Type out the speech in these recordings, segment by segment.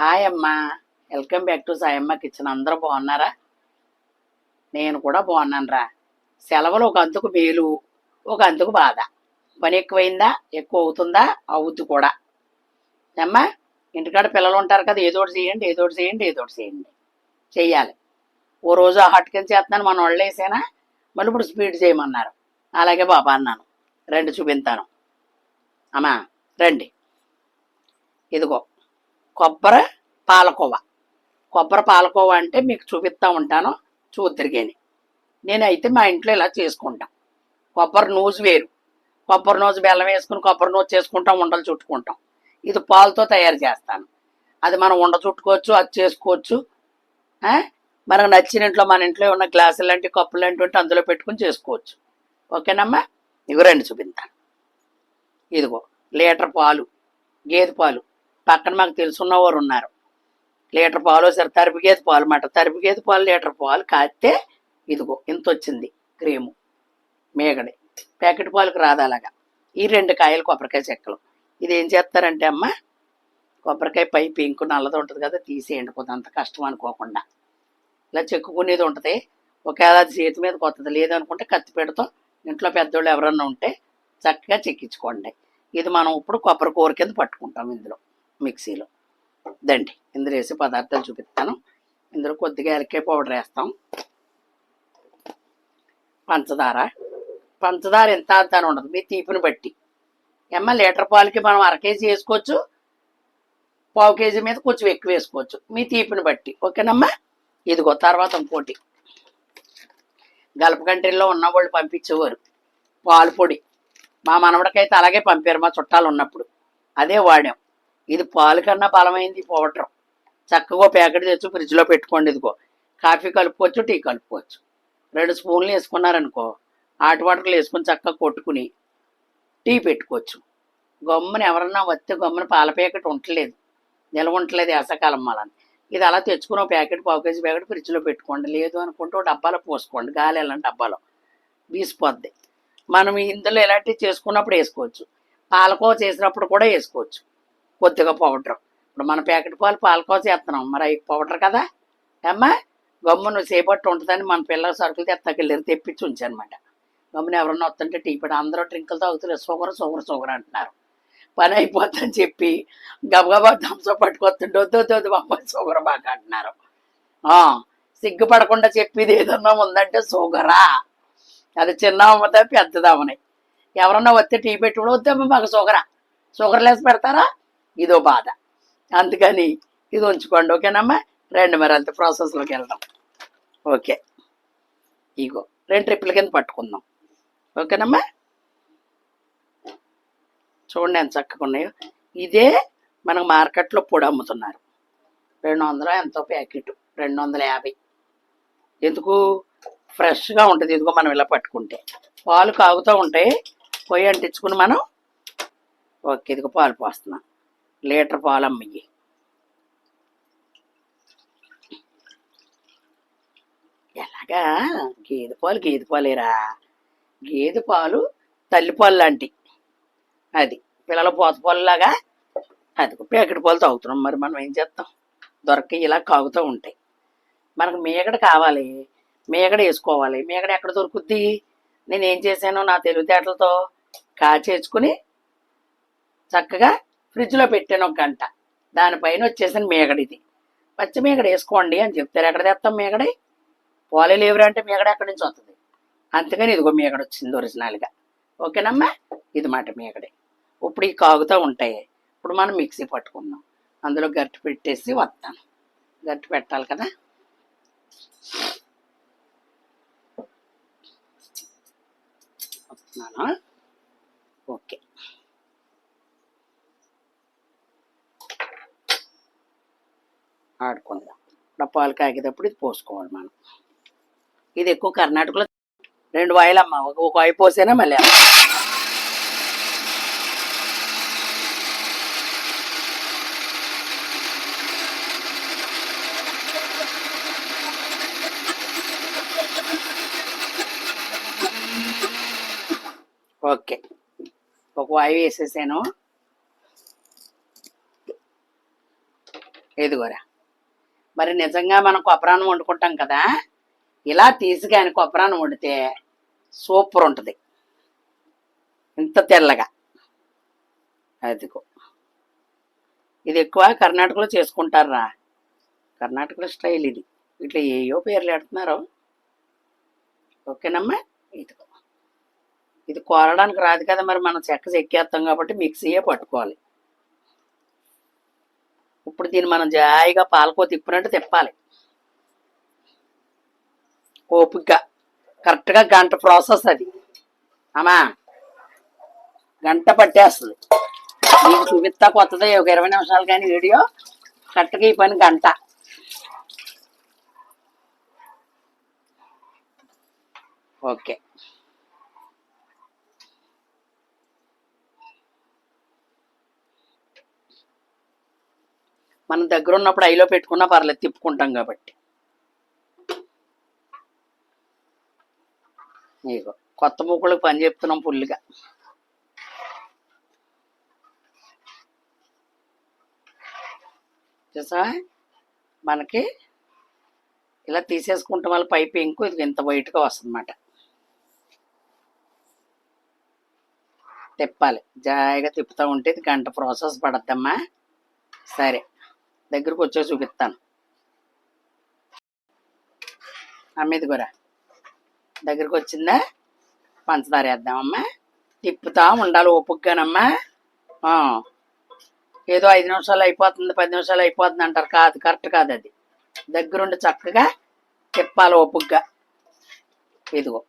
Hi అమ్మా. Welcome back to Sayamma kitchen. అందరూ బాగున్నారా? నేను కూడా బాగున్నాను రా సెలవులు ఒక అంతుకు మేలు ఒక అంతుకు బాధ. పని ఎక్కువైందా? ఎక్కువ అవుతుందా? అవుద్ది కూడా. అమ్మా ఇంటికాడ పిల్లలు ఉంటారు కదా ఏదో ఒకటి చేయండి ఏదో ఒకటి చేయండి ఏదో ఒకటి చేయండి. చెయ్యాలి. ఓ రోజు ఆ చేస్తున్నాను మన వాళ్ళు వేసేనా? మళ్ళీ ఇప్పుడు స్పీడ్ చేయమన్నారు. అలాగే బాబా అన్నాను. రండి చూపిస్తాను. అమ్మా రండి. ఇదిగో కొబ్బరి పాలకోవ. కొబ్బరి పాలకోవ అంటే మీకు చూపిస్తూ ఉంటాను. చూద్దరికేని నేనైతే మా ఇంట్లో ఇలా చేసుకుంటాం. కొబ్బరి నూజు వేరు. కొబ్బరి నూజు బెల్లం వేసుకుని కొబ్బరి నూజు చేసుకుంటాం ఉండలు చుట్టుకుంటాం. ఇది పాలతో తయారు చేస్తాను. అది మనం ఉండ చుట్టుకోవచ్చు అది చేసుకోవచ్చు. మనకు నచ్చిన ఇంట్లో మన ఇంట్లో ఉన్న గ్లాసులు లాంటి కప్పులు లాంటివి ఉంటే అందులో పెట్టుకుని చేసుకోవచ్చు. ఓకేనమ్మా? ఇగో రండి చూపిస్తాను. ఇదిగో లీటర్ పాలు గేదె పాలు. పక్కన మాకు తెలుసున్నవారు ఉన్నారు. లీటర్ పాలు సరే తరుపు గేదె పాలు మాట. తరుపు గేదె పాలు లీటర్ పాలు కాస్తే ఇదిగో ఇంత వచ్చింది క్రీము మేగడి. ప్యాకెట్ పాలకు రాదు అలాగా. ఈ రెండు కాయలు కొబ్బరికాయ చెక్కలు. ఇది ఏం చేస్తారంటే అమ్మ కొబ్బరికాయ పై పెంకు నల్లది ఉంటుంది కదా తీసేయండి కొంత కష్టం అనుకోకుండా. ఇలా చెక్కుకునేది ఉంటుంది. ఒకవేళ అది చేతి మీద కొత్తది లేదనుకుంటే కత్తిపీటతో ఇంట్లో పెద్దోళ్ళు ఎవరన్నా ఉంటే చక్కగా చెక్కించుకోండి. ఇది మనం ఇప్పుడు కొబ్బరి కూర కింద పట్టుకుంటాం ఇందులో. మిక్సీలో. దండి. ఇందులో వేసి పదార్థాలు చూపిస్తాను. ఇందులో కొద్దిగా ఎలకే పౌడర్ వేస్తాం. పంచదార. పంచదార ఎంత అంత ఉండదు. మీ తీపిని బట్టి. ఏమ్మా లీటర్ పాలకి మనం అర కేజీ వేసుకోవచ్చు. పావు కేజీ మీద కొంచెం ఎక్కువ వేసుకోవచ్చు. మీ తీపిని బట్టి. ఓకేనమ్మా? ఇదిగో తర్వాత ఇంకోటి. గల్ప కంట్రీలో ఉన్న వాళ్ళు పంపించేవారు. పాలు పొడి. మా మనవడికైతే అలాగే పంపారు మా చుట్టాలు ఉన్నప్పుడు. అదే వాడాం. ఇది పాలు కన్నా బలమైంది పౌడర్. చక్కగా ప్యాకెట్ తెచ్చు ఫ్రిడ్జ్లో పెట్టుకోండి ఇదిగో. కాఫీ కలుపుకోవచ్చు టీ కలుపుకోవచ్చు. రెండు స్పూన్లు వేసుకున్నారనుకో ఆటి వాటర్లు వేసుకొని చక్కగా కొట్టుకుని టీ పెట్టుకోవచ్చు. గమ్మున ఎవరన్నా వస్తే గమ్మున పాల ప్యాకెట్ ఉండలేదు నిల్వ ఉండలేదు వేసకాలం మళ్ళీ ఇది అలా తెచ్చుకుని ఒక ప్యాకెట్ పావు కేజీ ప్యాకెట్ ఫ్రిడ్జ్లో పెట్టుకోండి. లేదు అనుకుంటే డబ్బాలో పోసుకోండి. గాలి వెళ్ళండి డబ్బాలో. వీసిపోద్ది. మనం ఇందులో ఇలాంటివి చేసుకున్నప్పుడు వేసుకోవచ్చు. పాలకో చేసినప్పుడు కూడా వేసుకోవచ్చు. కొద్దిగా పౌడర్. ఇప్పుడు మన ప్యాకెట్ పాలు పాలకో చేస్తున్నాం మరి అవి పౌడర్ కదా? అమ్మా గమ్మును సేపట్టు ఉంటుందని మన పిల్లల సరుకులు తెత్తకెళ్ళి తెప్పించి ఉంచానమాట. గమ్మున ఎవరన్నా వస్తుంటే టీ పడి అందరూ డ్రింకులు తాగుతున్నారు. షుగర్ షుగర్ షుగర్ అంటున్నారు. పని అయిపోతుందని చెప్పి గబగబా దంసో పట్టుకొస్తుంటే వద్దు వద్దు వద్దు అమ్మాయి షుగర్ బాగా అంటున్నారు. ఆ, సిగ్గుపడకుండా చెప్పేది ఏదన్నా ఉందంటే షుగరా? అది చిన్న అమ్మదా పెద్దదమ్మని ఎవరన్నా వస్తే టీ పెట్టుకుని వద్దమ్మ మాకు షుగరా? షుగర్ లెస్ పెడతారా? ఇదో బాధ. అందుకని ఇది ఉంచుకోండి ఓకేనమ్మా? రండి మరి అంత ప్రాసెస్లోకి వెళ్దాం. ఓకే. ఇగో రెండు ట్రిప్పుల కింద పట్టుకుందాం. ఓకేనమ్మా? చూడండి ఎంత చక్కగా ఉన్నాయో. ఇదే మనకు మార్కెట్లో పొడి అమ్ముతున్నారు. రెండు వందల ఎంతో ప్యాకెట్ రెండు వందల యాభై. ఎందుకు? ఫ్రెష్గా ఉంటుంది ఇదిగో మనం ఇలా పట్టుకుంటే. పాలు కాగుతూ ఉంటాయి పొయ్యి అంటించుకుని మనం ఓకే ఇదిగో పాలు పోస్తున్నాం. లీటర్ పాలు అమ్మయ్యి ఎలాగా గేదె పాలు గేదె పాలేరా గేదె పాలు తల్లిపాలు లాంటి అది పిల్లల పోత పాలులాగా అది ప్యాకెట్ పాలు తాగుతున్నాం మరి మనం ఏం చేస్తాం దొరక ఇలా కాగుతూ ఉంటాయి మనకు మేగడ కావాలి మేగడ వేసుకోవాలి మేగడ ఎక్కడ దొరుకుద్ది నేనేం చేశాను నా తెలివితేటలతో కాచేసుకుని చక్కగా ఫ్రిడ్జ్లో పెట్టాను ఒక గంట. దానిపైన వచ్చేసిన మేగడ ఇది. పచ్చి మేగడ వేసుకోండి అని చెప్తారు. ఎక్కడ తెస్తాం మేగడి? పోలే లేవురా అంటే మేగడ ఎక్కడి నుంచి వస్తుంది అందుకని ఇదిగో మేగడ వచ్చింది ఒరిజినల్గా. ఓకేనమ్మా? ఇది మాట మేగడే. ఇప్పుడు ఈ కాగుతూ ఉంటాయి. ఇప్పుడు మనం మిక్సీ పట్టుకుందాం. అందులో గట్టి పెట్టేసి వస్తాను గట్టి పెట్టాలి కదా? వస్తున్నాను ఓకే ఆడుకుందాం పాలు కాగేటప్పుడు ఇది పోసుకోవాలి మనం. ఇది ఎక్కువ కర్ణాటకలో రెండు వాయిలమ్మ ఒక ఒక వాయి పోసేనా మళ్ళీ? అమ్మ. ఓకే. ఒక వాయి వేసేసాను. ఇదిగోరా. మరి నిజంగా మనం కొబ్బరాన్నం వండుకుంటాం కదా? ఇలా తీసుకాని కొబ్బరాన్నం వండితే సూపర్ ఉంటుంది. ఇంత తెల్లగా. అదిగో. ఇది ఎక్కువ కర్ణాటకలో చేసుకుంటారా? కర్ణాటకలో స్టైల్ ఇది. ఇట్లా ఏయో పేర్లు పెడుతున్నారు ఓకేనమ్మా? ఇదిగో. ఇది కోరడానికి రాదు కదా మరి మనం చెక్క చెక్కేస్తాం కాబట్టి మిక్సీయే పట్టుకోవాలి. ఇప్పుడు దీన్ని మనం జాయిగా పాలకో తిప్పినట్టు తిప్పాలి. ఓపిగ్గా. కరెక్ట్గా గంట ప్రాసెస్ అది. అమ్మా గంట పట్టేస్తుంది. నీకు చూపిస్తా కొత్తది ఒక ఇరవై నిమిషాలు కానీ వీడియో. కరెక్ట్గా ఈ పని గంట. ఓకే. మనం దగ్గర ఉన్నప్పుడు ఐలో పెట్టుకున్నా పర్లేదు తిప్పుకుంటాం కాబట్టి. ఇగో కొత్త మూకులకు పని చెప్తున్నాం ఫుల్గా చూసా? మనకి ఇలా తీసేసుకుంటాం వల్ల పైపు ఇంకు ఇది ఇంత వైట్గా వస్తుందన్నమాట. తిప్పాలి. జాయిగా తిప్పుతూ ఉంటే ఇది గంట ప్రాసెస్ పడద్దమ్మా. సరే. దగ్గరకు వచ్చే చూపిస్తాను. అమ్మేది కూడా. దగ్గరకు వచ్చిందా? పంచదార వేద్దామమ్మా తిప్పుతా ఉండాలి ఓపుగ్గానమ్మా ఏదో ఐదు నిమిషాలు అయిపోతుంది పది నిమిషాలు అయిపోతుంది అంటారు. కాదు కరెక్ట్ కాదు అది. దగ్గరుండి చక్కగా తిప్పాలి ఓపుగ్గా. ఇదిగో.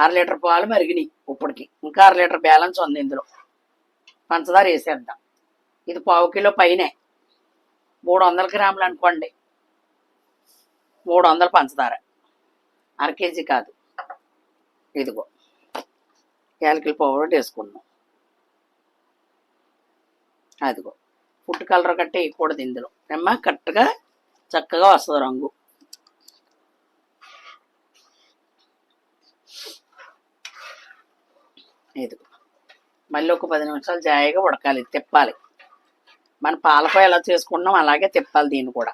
అర లీటర్ పాలు మరిగినాయి ఇప్పటికి. ఇంకా అర లీటర్ బ్యాలెన్స్ ఉంది ఇందులో. పంచదార వేసేద్దాం. ఇది పావు కిలో పైనే. మూడు వందల గ్రాములు అనుకోండి. మూడు వందల పంచదార. అర కేజీ కాదు. ఇదిగో. యాలకుల పౌడర్ వేసుకున్నాం అదిగో. ఫుడ్ కలర్ కట్టే వేయకూడదు ఇందులో. నిమ్మ కరెక్ట్గా చక్కగా వస్తుంది రంగు. ఇదిగో. మళ్ళీ ఒక పది నిమిషాలు జాయిగా ఉడకాలి తిప్పాలి. మన పాలపాయ ఎలా చేసుకున్నాం అలాగే తిప్పాలి దీన్ని కూడా.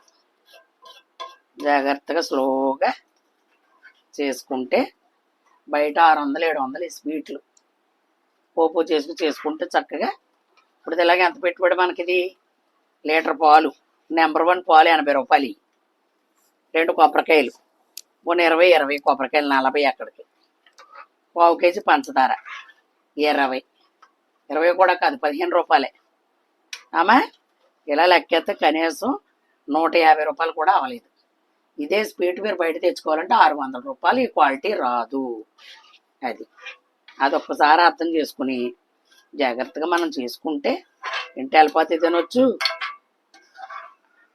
జాగ్రత్తగా స్లోగా చేసుకుంటే బయట ఆరు వందలు ఏడు వందలు ఈ స్వీట్లు. పోపు చేసుకుని చేసుకుంటే చక్కగా ఇప్పుడు ఇది ఇలాగ ఎంత పెట్టుబడి మనకిది? లీటర్ పాలు నెంబర్ వన్ పాలు ఎనభై రూపాయలు. రెండు కొబ్బరికాయలు పోనీ ఇరవై ఇరవై కొబ్బరికాయలు నలభై అక్కడికి పావు కేజీ పంచదార ఇరవై. ఇరవై కూడా కాదు పదిహేను రూపాయలే. ఆమె ఇలా లెక్కేస్తే కనీసం నూట యాభై రూపాయలు కూడా అవ్వలేదు. ఇదే స్పీడ్ మీరు బయట తెచ్చుకోవాలంటే ఆరు వందల రూపాయలు ఈ క్వాలిటీ రాదు. అది. అది ఒక్కసారి అర్థం చేసుకుని జాగ్రత్తగా మనం చేసుకుంటే ఇంటి వెళ్ళిపోతే తినొచ్చు.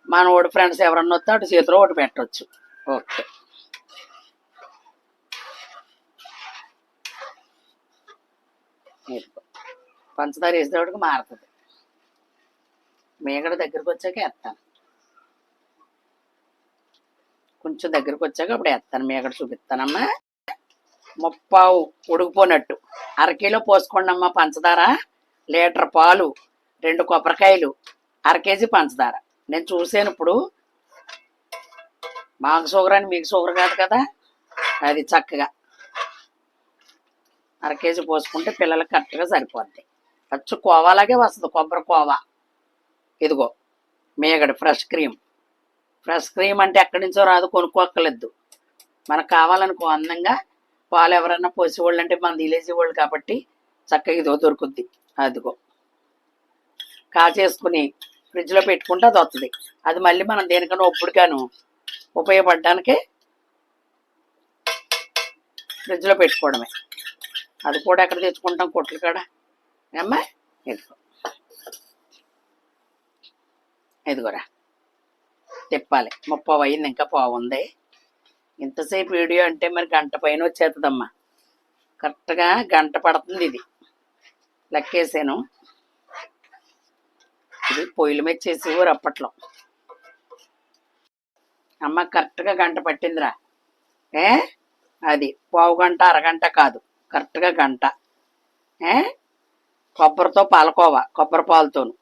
మన ఓడి ఫ్రెండ్స్ ఎవరన్నా వస్తే అటు చేతిలో ఒకటి పెట్టవచ్చు ఓకే. పంచదార వేసేటప్పటికి మారుతుంది. మేగడ దగ్గరకు వచ్చాక వేస్తాను కొంచెం దగ్గరకు వచ్చాక అప్పుడు వేస్తాను మేగడ చూపిస్తానమ్మా. ముప్పావు ఉడికిపోనట్టు. అరకిలో పోసుకోండమ్మా పంచదార. లీటర్ పాలు రెండు కొబ్బరికాయలు అర కేజీ పంచదార. నేను చూసాను ఇప్పుడు. మాకు షుగర్ అని మీకు షుగర్ కాదు కదా. అది చక్కగా. అర కేజీ పోసుకుంటే పిల్లలకి కరెక్ట్గా సరిపోద్ది. అచ్చు కోవాలాగే వస్తుంది కొబ్బరి కోవా. ఇదిగో మేగడ ఫ్రెష్ క్రీమ్. ఫ్రెష్ క్రీమ్ అంటే ఎక్కడి నుంచో రాదు కొనుక్కోక్కర్లేదు. మనకు కావాలనుకో అందంగా పాలు ఎవరన్నా పోసేవాళ్ళు అంటే మన వాళ్ళు కాబట్టి చక్కగా ఇదో దొరుకుద్ది. అదిగో. కాచేసుకుని ఫ్రిడ్జ్లో పెట్టుకుంటే అది వస్తుంది అది మళ్ళీ మనం దేనికన్నా ఒప్పుడుగాను ఉపయోగపడడానికి ఫ్రిడ్జ్లో పెట్టుకోవడమే. అది కూడా ఎక్కడ తెచ్చుకుంటాం? కొట్లు కాడ. ఏమ్మా? ఇదిగో. ఇదిగోరా. తిప్పాలి. ముప్పై అయింది ఇంకా బాగుంది ఇంతసేపు వీడియో అంటే మరి గంట పైన వచ్చేస్తుందమ్మా. కరెక్ట్గా గంట పడుతుంది ఇది. లెక్కేసాను. ఇది పొయ్యిల మీద చేసేవారు అప్పట్లో. అమ్మ కరెక్ట్గా గంట పట్టిందిరా. ఏ? అది పావు గంట అరగంట కాదు. కరెక్ట్గా గంట. ఏ? కొబ్బరితో పాలకోవా? కొబ్బరి పాలుతోను.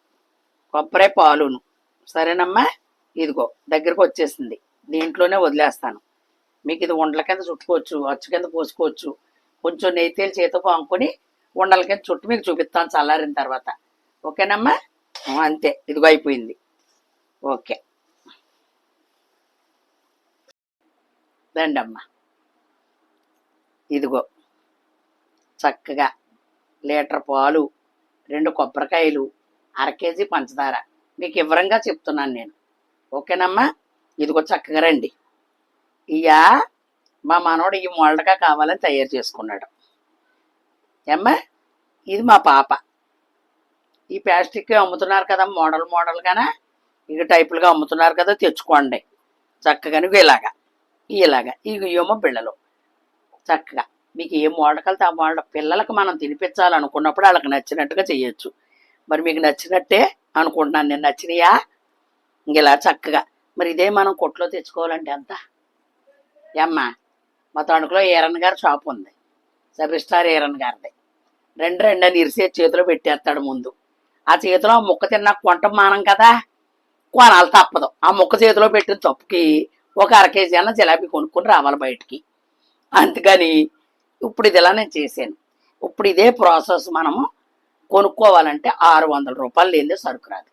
కొబ్బరి పాలును. సరేనమ్మా? ఇదిగో దగ్గరకు వచ్చేసింది. దీంట్లోనే వదిలేస్తాను. మీకు ఇది ఉండల కింద చుట్టుకోవచ్చు అచ్చు కింద పోసుకోవచ్చు కొంచెం నెయ్యి తేలి చేతితో పాముకొని ఉండల కింద చుట్టూ మీకు చూపిస్తాను చల్లారిన తర్వాత. ఓకేనమ్మా? అంతే. ఇదిగో అయిపోయింది. ఓకే. రండి అమ్మా ఇదిగో. చక్కగా లీటర్ పాలు రెండు కొబ్బరికాయలు అర కేజీ పంచదార. మీకు వివరంగా చెప్తున్నాను నేను. ఓకేనమ్మా? ఇదిగో చక్కగా రండి. ఇయ్యా మా మనవడు ఈ మొలటగా కావాలని తయారు చేసుకున్నాడు. ఏమ్మా? ఇది మా పాప. ఈ ప్లాస్టిక్ అమ్ముతున్నారు కదా మోడల్ మోడల్గానా? ఇక టైపులుగా అమ్ముతున్నారు కదా తెచ్చుకోండి. చక్కగా ఇలాగా. ఇలాగా. ఇక ఏమో పిల్లలు. చక్కగా. మీకు ఏ మోడల్ ఆ మోడల్ పిల్లలకు మనం తినిపించాలనుకున్నప్పుడు వాళ్ళకి నచ్చినట్టుగా చేయొచ్చు. మరి మీకు నచ్చినట్టే అనుకుంటున్నాను. నేను నచ్చినయా? ఇలా చక్కగా. మరి ఇదే మనం కొట్లో తెచ్చుకోవాలంటే ఎంత? ఏమ్మా? మా తణుకులో ఈరన్ గారి షాప్ ఉంది. సబ్ స్టార్ ఈరన్ గారిది. రెండు రెండు అని ఇరిసే చేతిలో పెట్టేస్తాడు ముందు. ఆ చేతిలో ఆ ముక్క తిన్నా కొంట మానం కదా? కొనాలి తప్పదు. ఆ ముక్క చేతిలో పెట్టిన తప్పుకి ఒక అర కేజీ అన్న జిలాబీ కొనుక్కొని రావాలి బయటికి. అందుకని ఇప్పుడు ఇది ఇలా నేను చేశాను. ఇప్పుడు ఇదే ప్రాసెస్ మనము కొనుక్కోవాలంటే ఆరు వందల రూపాయలు లేనిదే సరుకు రాదు.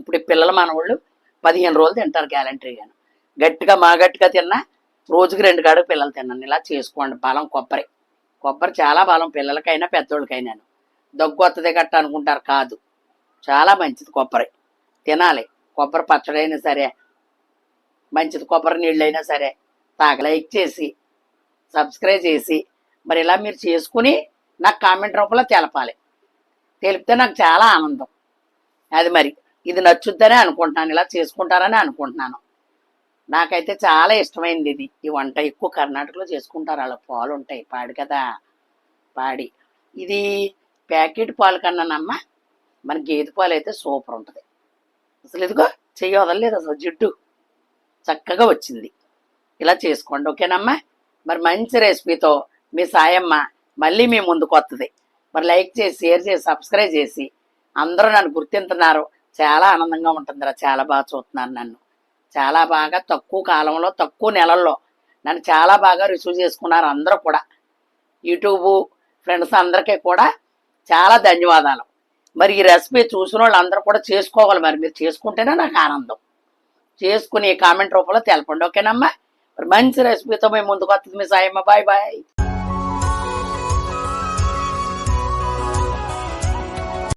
ఇప్పుడు పిల్లల మనవాళ్ళు పదిహేను రోజులు తింటారు గ్యాలంటరీగాను గట్టిగా మా గట్టిగా తిన్నా రోజుకి రెండు గడుగు పిల్లలు తిన్నాను. ఇలా చేసుకోండి. బలం కొబ్బరి. కొబ్బరి చాలా బలం పిల్లలకైనా పెద్దోళ్ళకైనాను. దగ్గు వస్తుంది గట్ట అనుకుంటారు. కాదు. చాలా మంచిది కొబ్బరి. తినాలి. కొబ్బరి పచ్చడైనా సరే మంచిది కొబ్బరి నీళ్ళు అయినా సరే తాగ లైక్ చేసి సబ్స్క్రైబ్ చేసి మరి ఇలా మీరు చేసుకుని నాకు కామెంట్ రూపంలో తెలపాలి. తెలిపితే నాకు చాలా ఆనందం. అది మరి. ఇది నచ్చుద్దనే అనుకుంటున్నాను ఇలా చేసుకుంటారని అనుకుంటున్నాను. నాకైతే చాలా ఇష్టమైంది ఇది. ఈ వంట ఎక్కువ కర్ణాటకలో చేసుకుంటారు అలా పాలు ఉంటాయి పాడి కదా. పాడి. ఇది ప్యాకెట్ పాలు కన్నానమ్మా మన గేదె పాలు అయితే సూపర్ ఉంటుంది. అసలు ఇదిగో చెయ్యి వదలలేదు అసలు జిడ్డు. చక్కగా వచ్చింది. ఇలా చేసుకోండి ఓకేనమ్మా? మరి మంచి రెసిపీతో మీ సాయమ్మ మళ్ళీ మీ ముందుకు వస్తుంది మరి లైక్ చేసి షేర్ చేసి సబ్స్క్రైబ్ చేసి అందరూ నన్ను గుర్తింటున్నారు. చాలా ఆనందంగా ఉంటుందిరా చాలా బాగా చూస్తున్నారు నన్ను. చాలా బాగా తక్కువ కాలంలో తక్కువ నెలల్లో నన్ను చాలా బాగా రిసీవ్ చేసుకున్నారు అందరూ కూడా. యూట్యూబ్ ఫ్రెండ్స్ అందరికీ కూడా చాలా ధన్యవాదాలు. మరి ఈ రెసిపీ చూసిన వాళ్ళు అందరూ కూడా చేసుకోవాలి మరి. మీరు చేసుకుంటేనే నాకు ఆనందం. చేసుకుని కామెంట్ రూపంలో తెలపండి ఓకేనమ్మా? మరి మంచి రెసిపీతో మేము ముందుకు వస్తుంది మీ సాయమ్మ బాయ్ బాయ్.